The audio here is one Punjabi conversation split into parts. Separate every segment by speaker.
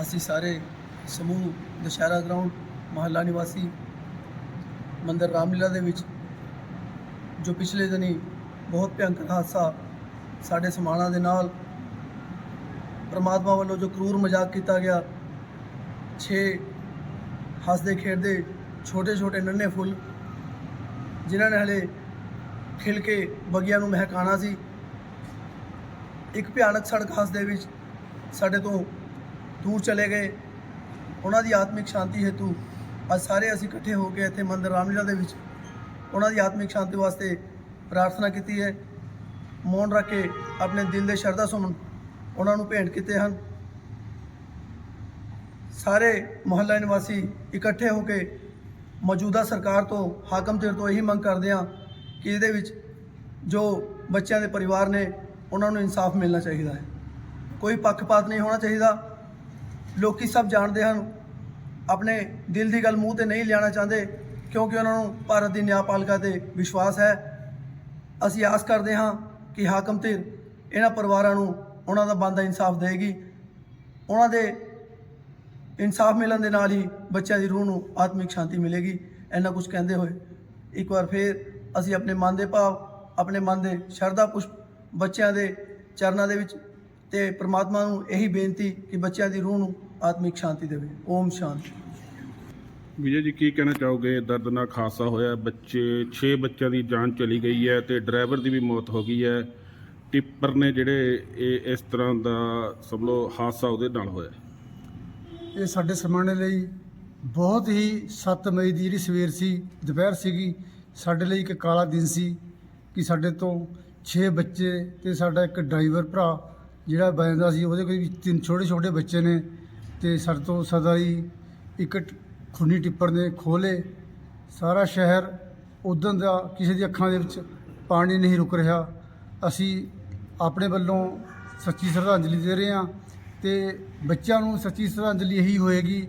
Speaker 1: ਅਸੀਂ ਸਾਰੇ ਸਮੂਹ, ਦੁਸ਼ਹਿਰਾ ਗਰਾਊਂਡ ਮਹੱਲਾ ਨਿਵਾਸੀ, ਮੰਦਰ ਰਾਮਲੀਲਾ ਦੇ ਵਿੱਚ, ਜੋ ਪਿਛਲੇ ਦਿਨੀ ਬਹੁਤ ਭਿਅੰਕਰ ਹਾਦਸਾ ਸਾਡੇ ਸਮਾਣਾ ਦੇ ਨਾਲ ਪ੍ਰਮਾਤਮਾ ਵੱਲੋਂ ਜੋ ਕਰੂਰ ਮਜ਼ਾਕ ਕੀਤਾ ਗਿਆ 6 ਹੱਸਦੇ ਖੇਡਦੇ ਛੋਟੇ ਛੋਟੇ ਨੰਨੇ ਫੁੱਲ, ਜਿਨ੍ਹਾਂ ਨੇ ਹਲੇ ਖਿਲ ਕੇ ਬਗੀਆਂ ਨੂੰ ਮਹਿਕਾਣਾ ਸੀ, ਇੱਕ ਭਿਆਨਕ ਸੜਕ ਹਾਦਸੇ ਵਿੱਚ ਸਾਡੇ ਤੋਂ ਦੂਰ ਚਲੇ ਗਏ। ਉਹਨਾਂ ਦੀ ਆਤਮਿਕ ਸ਼ਾਂਤੀ ਹੇਤੂ ਅੱਜ ਸਾਰੇ ਅਸੀਂ ਇਕੱਠੇ ਹੋ ਕੇ ਇੱਥੇ ਮੰਦਰ ਰਾਮਲੀਲਾ ਦੇ ਵਿੱਚ ਉਹਨਾਂ ਦੀ ਆਤਮਿਕ ਸ਼ਾਂਤੀ ਵਾਸਤੇ ਪ੍ਰਾਰਥਨਾ ਕੀਤੀ ਹੈ। ਮੌਨ ਰੱਖ ਕੇ ਆਪਣੇ ਦਿਲ ਦੇ ਸ਼ਰਧਾ ਸੁਮਨ ਉਹਨਾਂ ਨੂੰ ਭੇਂਟ ਕੀਤੇ ਹਨ। ਸਾਰੇ ਮੁਹੱਲਾ ਨਿਵਾਸੀ ਇਕੱਠੇ ਹੋ ਕੇ ਮੌਜੂਦਾ ਸਰਕਾਰ ਤੋਂ, ਹਾਕਮ ਧਿਰ ਤੋਂ ਇਹੀ ਮੰਗ ਕਰਦੇ ਹਾਂ ਕਿ ਇਹਦੇ ਵਿੱਚ ਜੋ ਬੱਚਿਆਂ ਦੇ ਪਰਿਵਾਰ ਨੇ ਉਹਨਾਂ ਨੂੰ ਇਨਸਾਫ ਮਿਲਣਾ ਚਾਹੀਦਾ ਹੈ। ਕੋਈ ਪੱਖਪਾਤ ਨਹੀਂ ਹੋਣਾ ਚਾਹੀਦਾ। ਲੋਕੀ ਸਭ ਜਾਣਦੇ ਹਨ, ਆਪਣੇ ਦਿਲ ਦੀ ਗੱਲ ਮੂੰਹ ਤੇ ਨਹੀਂ ਲਿਆਣਾ ਚਾਹੁੰਦੇ, ਕਿਉਂਕਿ ਉਹਨਾਂ ਨੂੰ ਭਾਰਤ ਦੀ ਨਿਆਂਪਾਲਿਕਾ ਤੇ ਵਿਸ਼ਵਾਸ ਹੈ। ਅਸੀਂ ਆਸ ਕਰਦੇ ਹਾਂ ਕਿ ਹਾਕਮ ਧਿਰ ਇਹਨਾਂ ਪਰਿਵਾਰਾਂ ਨੂੰ ਉਹਨਾਂ ਦਾ ਬਣਦਾ ਇਨਸਾਫ ਦੇਗੀ ਉਹਨਾਂ ਦੇ ਇਨਸਾਫ ਮਿਲਣ ਦੇ ਨਾਲ ਹੀ ਬੱਚਿਆਂ ਦੀ ਰੂਹ ਨੂੰ ਆਤਮਿਕ ਸ਼ਾਂਤੀ ਮਿਲੇਗੀ। ਇੰਨਾ ਕੁਝ ਕਹਿੰਦੇ ਹੋਏ ਇੱਕ ਵਾਰ ਫੇਰ ਅਸੀਂ ਆਪਣੇ ਮਨ ਦੇ ਭਾਵ, ਆਪਣੇ ਮਨ ਦੇ ਸ਼ਰਧਾ ਪੁਸ਼ਪ ਬੱਚਿਆਂ ਦੇ ਚਰਨਾਂ ਦੇ ਵਿੱਚ ਤੇ ਪ੍ਰਮਾਤਮਾ ਨੂੰ ਇਹੀ ਬੇਨਤੀ ਕਿ ਬੱਚਿਆਂ ਦੀ ਰੂਹ ਨੂੰ ਆਤਮਿਕ ਸ਼ਾਂਤੀ ਦੇਵੇ। ਓਮ ਸ਼ਾਂਤੀ।
Speaker 2: ਵਿਜੇ ਜੀ ਕੀ ਕਹਿਣਾ ਚਾਹੋਗੇ? ਦਰਦਨਾਕ ਹਾਦਸਾ ਹੋਇਆ। ਬੱਚੇ 6 ਬੱਚਿਆਂ ਦੀ ਜਾਨ ਚਲੀ ਗਈ ਹੈ ਤੇ ਡਰਾਈਵਰ ਦੀ ਵੀ ਮੌਤ ਹੋ ਗਈ ਹੈ। ਟਿੱਪਰ ਨੇ ਜਿਹੜੇ ਇਹ ਇਸ ਤਰ੍ਹਾਂ ਦਾ ਸਭ ਲੋ ਹਾਦਸਾ ਉਹਦੇ ਨਾਲ ਹੋਇਆ।
Speaker 3: ਇਹ ਸਾਡੇ ਸਮਾਣੇ ਲਈ ਬਹੁਤ ਹੀ 7 ਮਈ ਦੀ ਜਿਹੜੀ ਸਵੇਰ ਸੀ ਦੁਪਹਿਰ ਸੀਗੀ ਸਾਡੇ ਲਈ ਇੱਕ ਕਾਲਾ ਦਿਨ ਸੀ ਕਿ ਸਾਡੇ ਤੋਂ 6 ਬੱਚੇ ਤੇ ਸਾਡਾ ਇੱਕ ਡਰਾਈਵਰ ਭਰਾ ਜਿਹੜਾ ਬੈਂਦਾ ਸੀ ਉਹਦੇ ਕੋਈ ਤਿੰਨ ਛੋਟੇ ਛੋਟੇ ਬੱਚੇ ਨੇ। ਤੇ ਸਾਡੇ ਤੋਂ ਸਦਾ ਹੀ ਇੱਕ ਟ- ਖੂਨੀ ਟਿੱਪਰ ਨੇ ਖੋਲੇ ਸਾਰਾ ਸ਼ਹਿਰ ਉਦੋਂ ਦਾ ਕਿਸੇ ਦੀ ਅੱਖਾਂ ਦੇ ਵਿੱਚ ਪਾਣੀ ਨਹੀਂ ਰੁਕ ਰਿਹਾ। ਅਸੀਂ ਆਪਣੇ ਵੱਲੋਂ ਸੱਚੀ ਸ਼ਰਧਾਂਜਲੀ ਦੇ ਰਹੇ ਹਾਂ ਤੇ ਬੱਚਿਆਂ ਨੂੰ ਸੱਚੀ ਸ਼ਰਧਾਂਜਲੀ ਇਹੀ ਹੋਏਗੀ,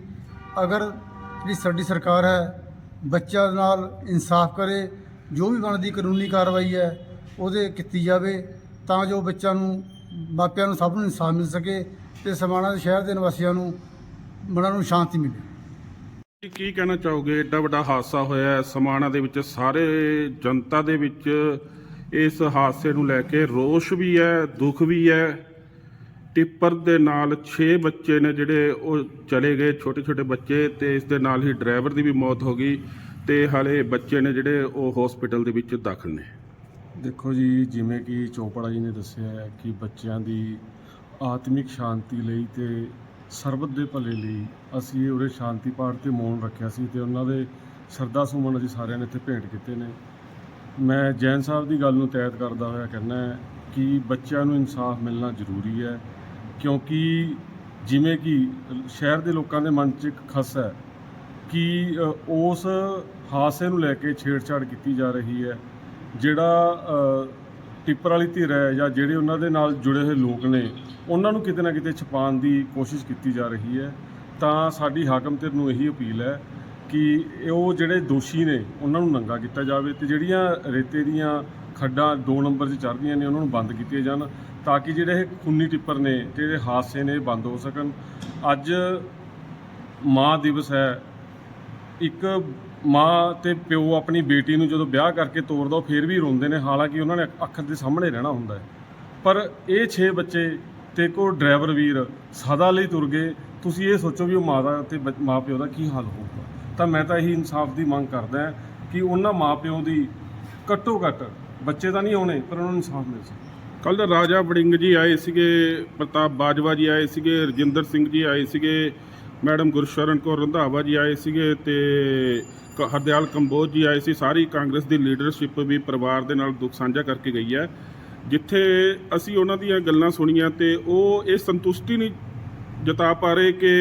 Speaker 3: ਅਗਰ ਜਿਹੜੀ ਸਾਡੀ ਸਰਕਾਰ ਹੈ, ਬੱਚਿਆਂ ਨਾਲ ਇਨਸਾਫ ਕਰੇ, ਜੋ ਵੀ ਬਣਦੀ ਕਾਨੂੰਨੀ ਕਾਰਵਾਈ ਹੈ, ਉਹਦੇ ਕੀਤੀ ਜਾਵੇ ਤਾਂ ਜੋ ਬੱਚਿਆਂ ਨੂੰ, ਮਾਪਿਆਂ ਨੂੰ ਸਭ ਨੂੰ ਇਨਸਾਫ ਮਿਲ ਸਕੇ। ਤੇ ਸਮਾਣਾ ਦੇ ਸ਼ਹਿਰ ਦੇ ਨਿਵਾਸੀਆਂ ਨੂੰ ਮਨਾਂ ਨੂੰ ਸ਼ਾਂਤੀ ਮਿਲੇ।
Speaker 2: ਕੀ- ਕੀ ਕਹਿਣਾ ਚਾਹੋਗੇ? ਏਡਾ ਵੱਡਾ ਹਾਦਸਾ ਹੋਇਆ ਹੈ। ਸਮਾਣਾ ਦੇ ਵਿੱਚ ਸਾਰੇ ਜਨਤਾ ਦੇ ਵਿੱਚ ਇਸ ਹਾਦਸੇ ਨੂੰ ਲੈ ਕੇ ਰੋਸ਼ ਵੀ ਹੈ ਦੁੱਖ ਵੀ ਹੈ। ਟਿੱਪਰ ਦੇ ਨਾਲ 6 ਬੱਚੇ ਨੇ ਜਿਹੜੇ ਉਹ ਚਲੇ ਗਏ ਛੋਟੇ ਛੋਟੇ ਬੱਚੇ ਤੇ ਇਸ ਦੇ ਨਾਲ ਹੀ ਡਰਾਈਵਰ ਦੀ ਵੀ ਮੌਤ ਹੋ ਗਈ ਤੇ ਹਾਲੇ ਬੱਚੇ ਨੇ ਜਿਹੜੇ ਉਹ ਹਸਪੀਟਲ ਦੇ ਵਿੱਚ ਦਾਖਲ ਨੇ।
Speaker 4: ਦੇਖੋ ਜੀ ਜਿਵੇਂ ਕਿ ਚੋਪੜਾ ਜੀ ਨੇ ਦੱਸਿਆ ਹੈ ਕਿ ਬੱਚਿਆਂ ਦੀ ਆਤਮਿਕ ਸ਼ਾਂਤੀ ਲਈ ਤੇ ਸਰਬਤ ਦੇ ਭਲੇ ਲਈ ਅਸੀਂ ਇਹ ਉਰੇ ਸ਼ਾਂਤੀ ਪਾਠ ਤੇ ਮੌਨ ਰੱਖਿਆ ਸੀ ਤੇ ਉਹਨਾਂ ਦੇ ਸਰਦਾ ਸੁਮਨ ਅਸੀਂ ਸਾਰਿਆਂ ਨੇ ਇੱਥੇ ਭੇਂਟ ਕੀਤੇ ਨੇ। ਮੈਂ ਜੈਨ ਸਾਹਿਬ ਦੀ ਗੱਲ ਨੂੰ ਤੈਅ ਕਰਦਾ ਹੋਇਆ ਕਹਿੰਦਾ ਕਿ ਬੱਚਿਆਂ ਨੂੰ ਇਨਸਾਫ ਮਿਲਣਾ ਜ਼ਰੂਰੀ ਹੈ, ਕਿਉਂਕਿ ਜਿਵੇਂ ਕਿ ਸ਼ਹਿਰ ਦੇ ਲੋਕਾਂ ਦੇ ਮਨ 'ਚ ਇੱਕ ਖਸ ਹੈ ਕਿ ਉਸ ਹਾਦਸੇ ਨੂੰ ਲੈ ਕੇ ਛੇੜਛਾੜ ਕੀਤੀ ਜਾ ਰਹੀ ਹੈ, ਜਿਹੜਾ ਟਿੱਪਰ ਵਾਲੀ ਧਿਰ ਹੈ ਜਾਂ ਜਿਹੜੇ ਉਹਨਾਂ ਦੇ ਨਾਲ ਜੁੜੇ ਹੋਏ ਲੋਕ ਨੇ ਉਹਨਾਂ ਨੂੰ ਕਿਤੇ ਨਾ ਕਿਤੇ ਛੁਪਾਉਣ ਦੀ ਕੋਸ਼ਿਸ਼ ਕੀਤੀ ਜਾ ਰਹੀ ਹੈ। ਤਾਂ ਸਾਡੀ ਹਾਕਮ ਧਿਰ ਨੂੰ ਇਹੀ ਅਪੀਲ ਹੈ ਕਿ ਉਹ ਜਿਹੜੇ ਦੋਸ਼ੀ ਨੇ, ਉਹਨਾਂ ਨੂੰ ਨੰਗਾ ਕੀਤਾ ਜਾਵੇ ਤੇ ਜਿਹੜੀਆਂ ਰੇਤੇ ਦੀਆਂ ਖੱਡਾਂ 2 ਨੰਬਰ 'ਚ ਚੜ੍ਹਦੀਆਂ ਨੇ, ਉਹਨਾਂ ਨੂੰ ਬੰਦ ਕੀਤੀਆਂ ਜਾਣ ਤਾਂ ਕਿ ਜਿਹੜੇ ਇਹ ਖੂਨੀ ਟਿੱਪਰ ਨੇ ਤੇ ਜਿਹੜੇ ਹਾਦਸੇ ਨੇ ਇਹ ਬੰਦ ਹੋ ਸਕਣ। ਅੱਜ ਮਾਂ ਦਿਵਸ ਹੈ। ਇੱਕ ਮਾਂ ਤੇ ਪਿਓ ਆਪਣੀ ਬੇਟੀ ਨੂੰ ਜਦੋਂ ਵਿਆਹ ਕਰਕੇ ਤੋਰਦਾ, ਉਹ ਫੇਰ ਵੀ ਰੋਂਦੇ ਨੇ, ਹਾਲਾਂਕਿ ਉਹਨਾਂ ਨੇ ਅੱਖਰ ਦੇ ਸਾਹਮਣੇ ਰਹਿਣਾ ਹੁੰਦਾ ਹੈ। ਪਰ ਇਹ 6 ਬੱਚੇ ਤੇ ਕੋ ਡਰਾਈਵਰ ਵੀਰ, ਸਦਾ ਲਈ ਤੁਰ ਗਏ। ਤੁਸੀਂ ਇਹ ਸੋਚੋ ਵੀ ਉਹ ਮਾਂ ਦਾ ਤੇ ਬੱਚ- ਮਾਂ ਪਿਓ ਦਾ ਕੀ ਹਾਲ ਹੋਊਗਾ। ਤਾਂ ਮੈਂ ਤਾਂ ਇਹੀ ਇਨਸਾਫ ਦੀ ਮੰਗ ਕਰਦਾ ਕਿ ਉਹਨਾਂ ਮਾਂ ਪਿਓ ਦੀ ਘੱਟੋ ਘੱਟ ਬੱਚੇ ਤਾਂ ਨਹੀਂ ਆਉਣੇ, ਪਰ ਉਹਨਾਂ ਨੂੰ ਇਨਸਾਫ ਮਿਲ ਸਕੇ।
Speaker 2: ਕੱਲ ਰਾਜਾ ਵੜਿੰਗ ਜੀ ਆਏ ਸੀਗੇ, ਪ੍ਰਤਾਪ ਬਾਜਵਾ ਜੀ ਆਏ ਸੀਗੇ, ਰਜਿੰਦਰ ਸਿੰਘ ਜੀ ਆਏ ਸੀਗੇ, ਮੈਡਮ ਗੁਰਸ਼ਰਨ ਕੌਰ ਰੰਧਾਵਾ ਜੀ ਆਏ ਸੀਗੇ ਤੇ ਹਰਦਿਆਲ ਕੰਬੋਜ ਜੀ ਆਏ ਸੀ। ਸਾਰੀ ਕਾਂਗਰਸ ਦੀ ਲੀਡਰਸ਼ਿਪ ਵੀ ਪਰਿਵਾਰ ਦੇ ਨਾਲ ਦੁੱਖ ਸਾਂਝਾ ਕਰਕੇ ਗਈ ਹੈ। ਜਿੱਥੇ ਅਸੀਂ ਉਹਨਾਂ ਦੀਆਂ ਗੱਲਾਂ ਸੁਣੀਆਂ ਤੇ ਉਹ ਇਹ ਸੰਤੁਸ਼ਟੀ ਨਹੀਂ ਜਤਾ ਪਾ ਰਹੇ ਕਿ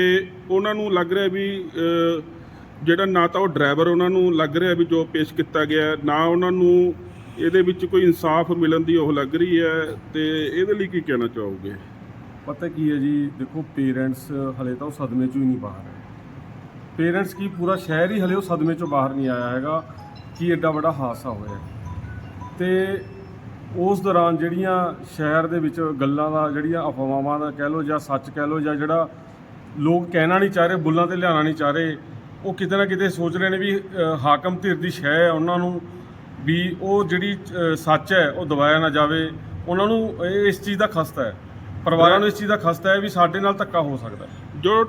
Speaker 2: ਉਹਨਾਂ ਨੂੰ ਲੱਗ ਰਿਹਾ ਵੀ ਜਿਹੜਾ ਨਾ ਤਾਂ ਉਹ ਡਰਾਈਵਰ ਉਹਨਾਂ ਨੂੰ ਲੱਗ ਰਿਹਾ ਵੀ ਜੋ ਪੇਸ਼ ਕੀਤਾ ਗਿਆ, ਨਾ ਉਹਨਾਂ ਨੂੰ ਇਹਦੇ ਵਿੱਚ ਕੋਈ ਇਨਸਾਫ ਮਿਲਣ ਦੀ ਉਹ ਲੱਗ ਰਹੀ ਹੈ ਤੇ ਇਹਦੇ ਲਈ ਕੀ ਕਹਿਣਾ ਚਾਹੋਗੇ?
Speaker 4: ਪਤਾ ਕੀ ਹੈ ਜੀ, ਦੇਖੋ ਪੇਰੈਂਟਸ ਹਲੇ ਤਾਂ ਉਹ ਸਦਮੇ ਚੋਂ ਹੀ ਨਹੀਂ ਬਾਹਰ ਹੈ ਪੇਰੈਂਟਸ ਕੀ, ਪੂਰਾ ਸ਼ਹਿਰ ਹੀ ਹਲੇ ਉਹ ਸਦਮੇ ਚੋਂ ਬਾਹਰ ਨਹੀਂ ਆਇਆ ਹੈਗਾ ਕਿ ਐਡਾ ਵੱਡਾ ਹਾਦਸਾ ਹੋਇਆ। ਤੇ ਉਸ ਦੌਰਾਨ ਜਿਹੜੀਆਂ ਸ਼ਹਿਰ ਦੇ ਵਿੱਚ ਗੱਲਾਂ ਦਾ ਜਿਹੜੀਆਂ ਅਫਵਾਹਾਂ ਦਾ ਕਹਿ ਲਓ ਜਾਂ ਸੱਚ ਕਹਿ ਲਓ ਜਾਂ ਜਿਹੜਾ ਲੋਕ ਕਹਿਣਾ ਨਹੀਂ ਚਾਹ ਰਹੇ ਬੁੱਲਾਂ ਤੇ ਲਿਆਉਣਾ ਨਹੀਂ ਚਾਹ ਰਹੇ ਉਹ ਕਿਤੇ ਨਾ ਕਿਤੇ ਸੋਚ ਰਹੇ ਨੇ ਵੀ ਅ, ਹਾਕਮ ਧਿਰ ਦੀ ਸ਼ਹਿ ਹੈ ਉਹਨਾਂ ਨੂੰ ਵੀ ਉਹ ਜਿਹੜੀ ਸੱਚ ਹੈ ਉਹ ਦਬਾਇਆ ਨਾ ਜਾਵੇ। ਉਹਨਾਂ ਨੂੰ ਇਸ ਚੀਜ਼ ਦਾ ਖਸਤਾ ਹੈ। ਪਰਿਵਾਰਾਂ ਨੂੰ ਇਸ ਚੀਜ਼ ਦਾ ਖਸਤਾ ਹੈ ਵੀ ਸਾਡੇ ਨਾਲ ਧੱਕਾ ਹੋ ਸਕਦਾ
Speaker 2: ਜੋ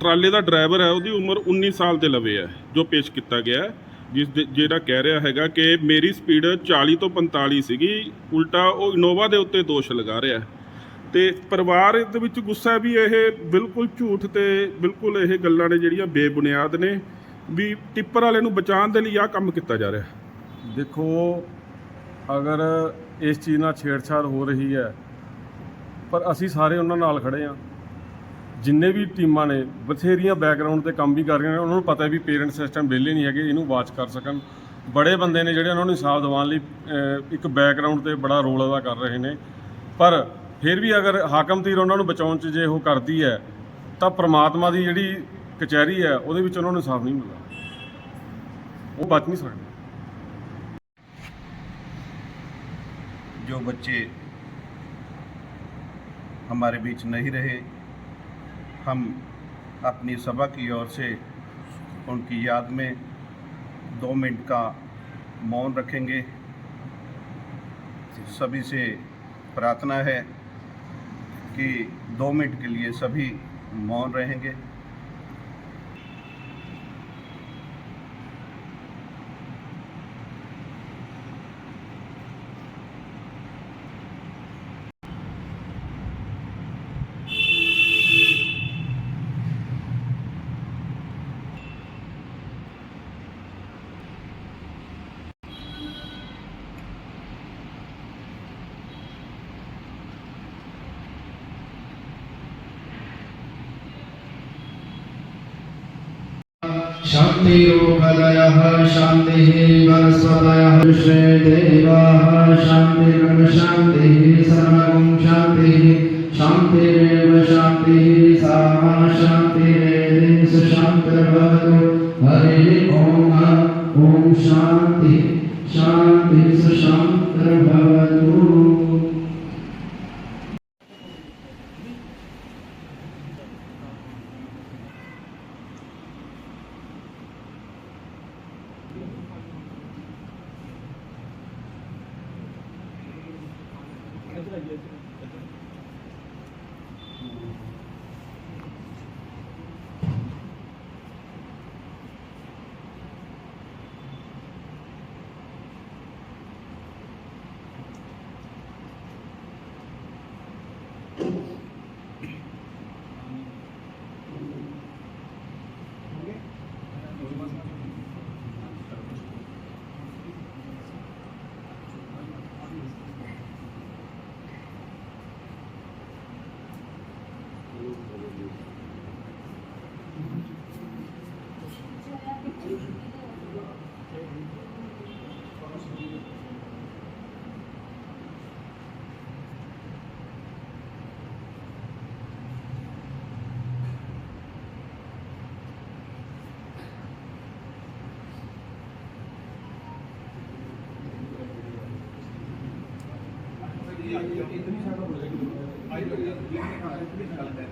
Speaker 2: ਟਰਾਲੇ ਦਾ ਡਰਾਈਵਰ ਹੈ ਉਹਦੀ ਉਮਰ 19 ਸਾਲ 'ਤੇ ਲਵੇ ਹੈ ਜੋ ਪੇਸ਼ ਕੀਤਾ ਗਿਆ ਹੈ, ਜਿਸ ਦੇ- ਜਿਹੜਾ ਕਹਿ ਰਿਹਾ ਹੈਗਾ ਕਿ ਮੇਰੀ ਸਪੀਡ 40 ਤੋਂ 45 ਸੀਗੀ, ਉਲਟਾ ਉਹ ਇਨੋਵਾ ਦੇ ਉੱਤੇ ਦੋਸ਼ ਲਗਾ ਰਿਹਾ ਹੈ। ਤੇ ਪਰਿਵਾਰ ਦੇ ਵਿੱਚ ਗੁੱਸਾ ਵੀ ਇਹ ਬਿਲਕੁਲ ਝੂਠ ਤੇ ਬਿਲਕੁਲ ਇਹ ਗੱਲਾਂ ਨੇ ਜਿਹੜੀਆਂ ਬੇਬੁਨਿਆਦ ਨੇ ਵੀ ਟਿੱਪਰ ਵਾਲੇ ਨੂੰ ਬਚਾਉਣ ਦੇ ਲਈ ਆਹ ਕੰਮ ਕੀਤਾ ਜਾ ਰਿਹਾ ਹੈ।
Speaker 4: ਦੇਖੋ, ਅਗਰ ਇਸ ਚੀਜ਼ ਨਾਲ ਛੇੜਛਾੜ ਹੋ ਰਹੀ ਹੈ, ਪਰ ਅਸੀਂ ਸਾਰੇ ਉਹਨਾਂ ਨਾਲ ਖੜੇ ਹਾਂ। ਜਿੰਨੇ ਵੀ ਟੀਮਾਂ ਨੇ ਬਥੇਰੀਆਂ ਬੈਕਗ੍ਰਾਉਂਡ ਤੇ ਕੰਮ ਵੀ ਕਰ ਰਹੀਆਂ ਨੇ ਉਹਨਾਂ ਨੂੰ ਪਤਾ ਹੈ ਵੀ ਪੇਰੈਂਟ ਸਿਸਟਮ ਵਿਹਲੇ ਨਹੀਂ ਹੈਗੇ ਇਹਨੂੰ ਵਾਚ ਕਰ ਸਕਣ ਬੜੇ ਬੰਦੇ ਨੇ ਜਿਹੜੇ ਉਹਨਾਂ ਨੂੰ ਇਨਸਾਫ ਦਿਵਾਉਣ ਲਈ ਅਹ, ਇੱਕ ਬੈਕਗ੍ਰਾਉਂਡ ਤੇ ਬੜਾ ਰੋਲ ਅਦਾ ਕਰ ਰਹੇ ਨੇ ਪਰ ਫਿਰ ਵੀ ਅਗਰ ਹਾਕਮ ਤੀਰ ਉਹਨਾਂ ਨੂੰ ਬਚਾਉਣ 'ਚ ਜੇ ਉਹ ਕਰਦੀ ਹੈ ਤਾਂ ਪ੍ਰਮਾਤਮਾ ਦੀ ਜਿਹੜੀ ਕਚਹਿਰੀ ਹੈ ਉਹਦੇ ਵਿੱਚ ਉਹਨਾਂ ਨੂੰ ਇਨਸਾਫ ਨਹੀਂ ਮਿਲਦਾ ਉਹ ਬਚ ਨਹੀਂ ਸਕਦੇ
Speaker 5: जो बच्चे हमारे बीच नहीं रहे हम अपनी सभा की ओर से उनकी याद में दो मिनट का मौन रखेंगे। सभी से प्रार्थना है कि दो मिनट के लिए सभी मौन रहेंगे।
Speaker 6: शान्तिरोगदयः शान्तिः वरस्वदयः देवाः शान्तिरं शान्तिः सर्वं शान्तिः शान्तिरेव शान्तिः सा शान्तिरेव सुशान्तिर्भवतु हरिः ॐ ॐ शान्तिः शान्तिः 음.
Speaker 1: 가지가 이어지는 ਆਈ ਬੜੀ ਗੱਲ ਹੈ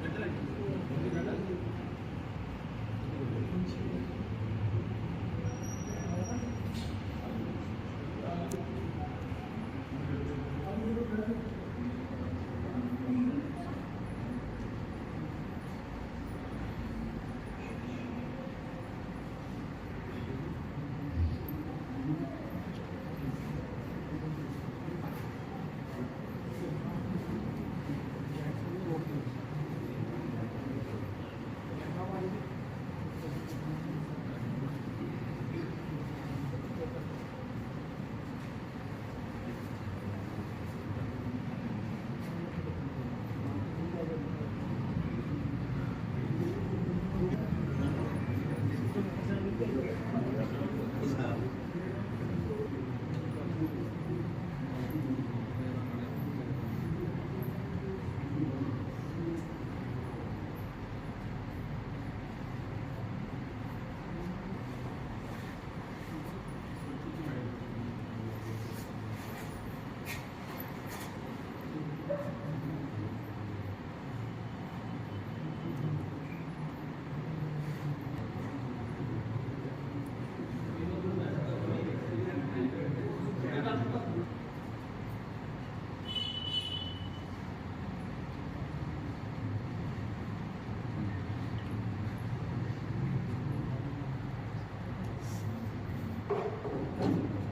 Speaker 1: Thank you.